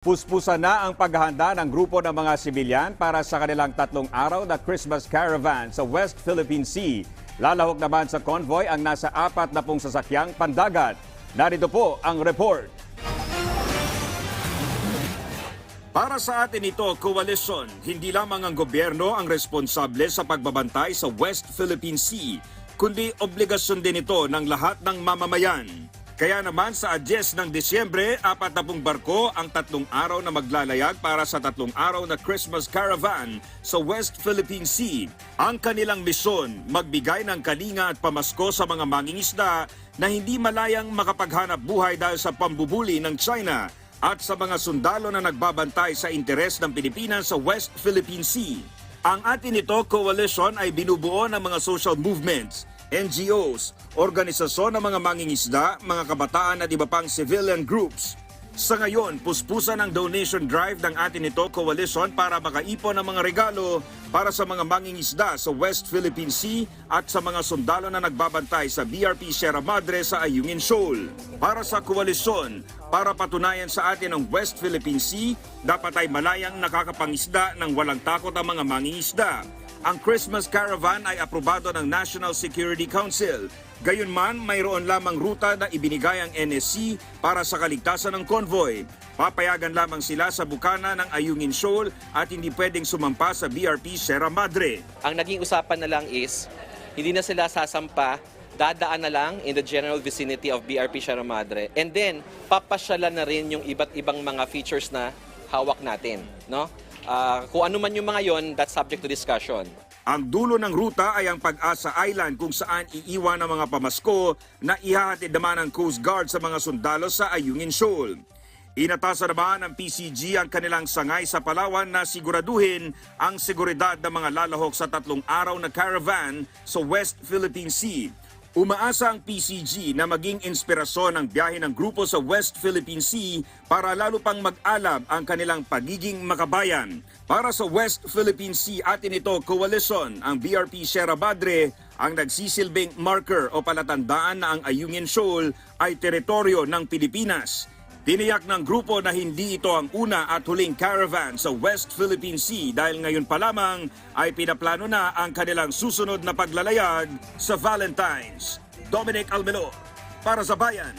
Puspusan na ang paghahanda ng grupo ng mga sibilyan para sa kanilang tatlong araw na Christmas caravan sa West Philippine Sea. Lalahok naman sa convoy ang nasa apat na pong sasakyang pandagat. Narito po ang report. Para sa atin ito, koalisyon, hindi lamang ang gobyerno ang responsable sa pagbabantay sa West Philippine Sea, kundi obligasyon din ito ng lahat ng mamamayan. Kaya naman sa adyes ng Disyembre, apat na pong barko ang tatlong araw na maglalayag para sa tatlong araw na Christmas caravan sa West Philippine Sea. Ang kanilang misyon, magbigay ng kalinga at pamasko sa mga mangingisda na hindi malayang makapaghanap buhay dahil sa pambubuli ng China at sa mga sundalo na nagbabantay sa interes ng Pilipinas sa West Philippine Sea. Ang atin ito coalition ay binubuo ng mga social movements, NGOs, organisasyon ng mga mangingisda, mga kabataan at iba pang civilian groups. Sa ngayon, puspusan ang donation drive ng atin ito coalition para makaipon ng mga regalo para sa mga mangingisda sa West Philippine Sea at sa mga sundalo na nagbabantay sa BRP Sierra Madre sa Ayungin Shoal. Para sa koalisyon, para patunayan sa atin ang West Philippine Sea, dapat ay malayang nakakapangisda ng walang takot ang mga mangingisda. Ang Christmas Caravan ay aprobado ng National Security Council. Gayunman, mayroon lamang ruta na ibinigay ang NSC para sa kaligtasan ng convoy. Papayagan lamang sila sa bukana ng Ayungin Shoal at hindi pwedeng sumampa sa BRP Sierra Madre. Ang naging usapan na lang is, hindi na sila sasampa, dadaan na lang in the general vicinity of BRP Sierra Madre. And then, papasyalan na rin yung iba't ibang mga features na hawak natin. No? Ah, kung ano man yung mga yon, that's subject to discussion. Ang dulo ng ruta ay ang Pag-asa Island kung saan iiwan ang mga pamasko na ihahatid naman ng Coast Guard sa mga sundalo sa Ayungin Shoal. Inatasan naman ng PCG ang kanilang sangay sa Palawan na siguraduhin ang seguridad ng mga lalahok sa tatlong araw na caravan sa West Philippine Sea. Umaasa ang PCG na maging inspirasyon ang biyahe ng grupo sa West Philippine Sea para lalo pang mag-alab ang kanilang pagiging makabayan. Para sa West Philippine Sea atin ito coalition, ang BRP Sierra Madre ang nagsisilbing marker o palatandaan na ang Ayungin Shoal ay teritoryo ng Pilipinas. Tiniyak ng grupo na hindi ito ang una at huling caravan sa West Philippine Sea dahil ngayon pa lamang ay pinaplano na ang kanilang susunod na paglalayag sa Valentine's. Dominic Almelo, para sa Bayan.